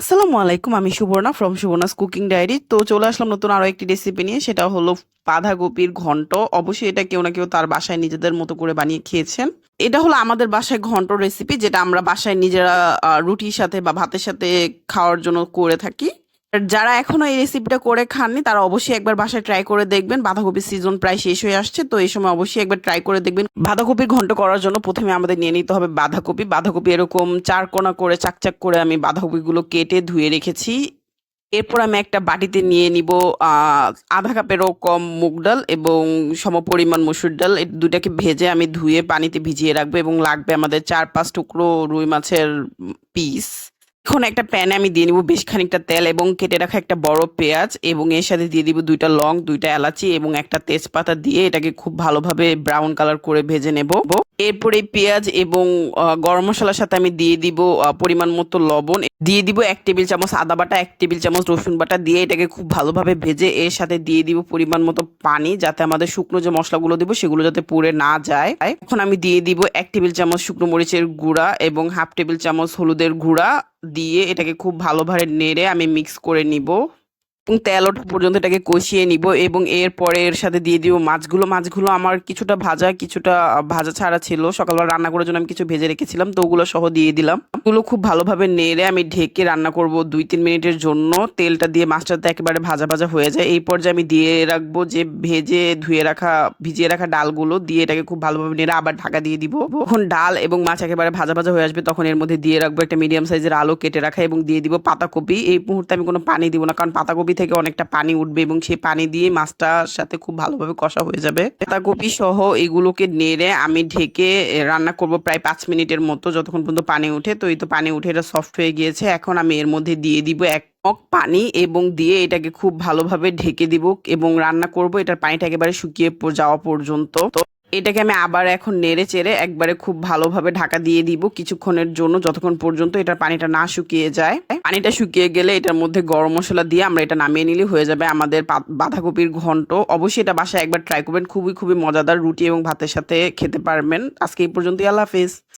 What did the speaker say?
আসসালামু আলাইকুম, আমি Suborna from Suborna's cooking diary. তো চলে আসলাম নতুন আরও একটি রেসিপি নিয়ে, সেটা হলো বাঁধাকপির ঘন্ট। অবশ্যই এটা কেউ না কেউ তার বাসায় নিজেদের মতো করে বানিয়ে খেয়েছেন। এটা হলো আমাদের বাসায় ঘন্ট রেসিপি যেটা আমরা বাসায় নিজেরা রুটির সাথে বা ভাতের সাথে খাওয়ার জন্য করে থাকি। যারা এখনও এই রেসিপিটা করে খাননি, তারা অবশ্যই একবার বাসায় ট্রাই করে দেখবেন। বাঁধাকপির সিজন প্রায় শেষ হয়ে আসছে, তো এই সময় অবশ্যই একবার ট্রাই করে দেখবেন। বাঁধাকপির ঘন্ট করার জন্য প্রথমে আমাদের নিয়ে নিতে হবে বাঁধাকপি। বাঁধাকপি এরকম চার কোনা করে, চাকচাক করে আমি বাঁধাকপিগুলো কেটে ধুয়ে রেখেছি। এরপর আমি একটা বাটিতে নিয়ে নিব আধা কাপেরও কম মুগ ডাল এবং সমপরিমাণ মসুর ডাল। এই দুটাকে ভেজে আমি ধুয়ে পানিতে ভিজিয়ে রাখব এবং লাগবে আমাদের চার পাঁচ টুকরো রুই মাছের পিস এখন একটা প্যানে আমি দিয়ে নিব বেশ খানিকটা তেল এবং কেটে রাখা একটা বড় পেঁয়াজ এবং এর সাথে দিয়ে দিব দুইটা লং, দুইটা এলাচি এবং একটা তেজপাতা দিয়ে এটাকে খুব ভালোভাবে ব্রাউন কালার করে ভেজে নেব। এরপরে পেঁয়াজ এবং গরম মশলার সাথে আমি দিয়ে দিব পরিমাণ মতো লবণ। দিয়ে দিব এক টেবিল চামচ আদা বাটা, এক টেবিল চামচ রসুন বাটা দিয়ে এটাকে খুব ভালোভাবে ভেজে এর সাথে দিয়ে দিব পরিমাণ মতো পানি যাতে আমাদের শুকনো যে মশলাগুলো দিব সেগুলো যাতে পুড়ে না যায়। এখন আমি দিয়ে দিব এক টেবিল চামচ শুকনো মরিচের গুঁড়া এবং হাফ টেবিল চামচ হলুদের গুঁড়া দিয়ে এটাকে খুব ভালোভাবে নেড়ে আমি মিক্স করে নিব। এবং তেল ওঠা পর্যন্ত এটাকে কষিয়ে নিব এবং এরপরে এর সাথে দিয়ে দিব মাছগুলো। মাছগুলো আমার কিছুটা ভাজা কিছুটা ভাজা ছাড়া ছিল। সকালবেলা রান্না করার জন্য আমি কিছু ভেজে রেখেছিলাম, তো ওগুলো সহ দিয়ে দিলাম। ওগুলো খুব ভালোভাবে নেড়ে আমি ঢেকে রান্না করব দুই তিন মিনিটের জন্য। তেলটা দিয়ে মাছটাতে একেবারে ভাজা ভাজা হয়ে যায়। এই পর্যায়ে আমি দিয়ে রাখব যে ভেজে, ধুয়ে রাখা, ভিজিয়ে রাখা ডালগুলো। দিয়ে এটাকে খুব ভালোভাবে নেড়ে আবার ঢাকা দিয়ে দিব। যখন ডাল এবং মাছ একেবারে ভাজা ভাজা হয়ে আসবে, তখন এর মধ্যে দিয়ে রাখব একটা মিডিয়াম সাইজের আলু কেটে রাখা এবং দিয়ে দিব পাতাকপি। এই মুহূর্তে আমি কোনো পানি দিব না, কারণ পাতাকপি থেকে অনেকটা পানি উঠবে এবং সেই পানি দিয়ে মাছটার সাথে খুব ভালোভাবে কষা হয়ে যাবে। পাতাকপি সহ এগুলোকে নেড়ে আমি ঢেকে রান্না করব প্রায় পাঁচ মিনিটের মতো যতক্ষণ পর্যন্ত পানি উঠে। তো এই তো পানি উঠে এটা সফট হয়ে গিয়েছে। এখন আমি এর মধ্যে দিয়ে দিব এক মগ পানি এবং দিয়ে এটাকে খুব ভালোভাবে ঢেকে দিব এবং রান্না করব। এটার পানিটা একেবারে শুকিয়ে যাওয়া পর্যন্ত। তো এটাকে আমি আবার এখন নেড়ে চেড়ে একবারে খুব ভালোভাবে ঢাকা দিয়ে দিব কিছুক্ষণের জন্য, যতক্ষণ পর্যন্ত এটার পানিটা না শুকিয়ে যায়। পানিটা শুকিয়ে গেলে এটার মধ্যে গরম মশলা দিয়ে আমরা এটা নামিয়ে নিলে হয়ে যাবে আমাদের বাঁধাকপির ঘন্ট। অবশ্যই এটা বাসায় একবার ট্রাই করবেন, খুবই খুবই মজাদার রুটি এবং ভাতের সাথে খেতে পারবেন। আজকে এই পর্যন্তই, আল্লাহ হাফিজ।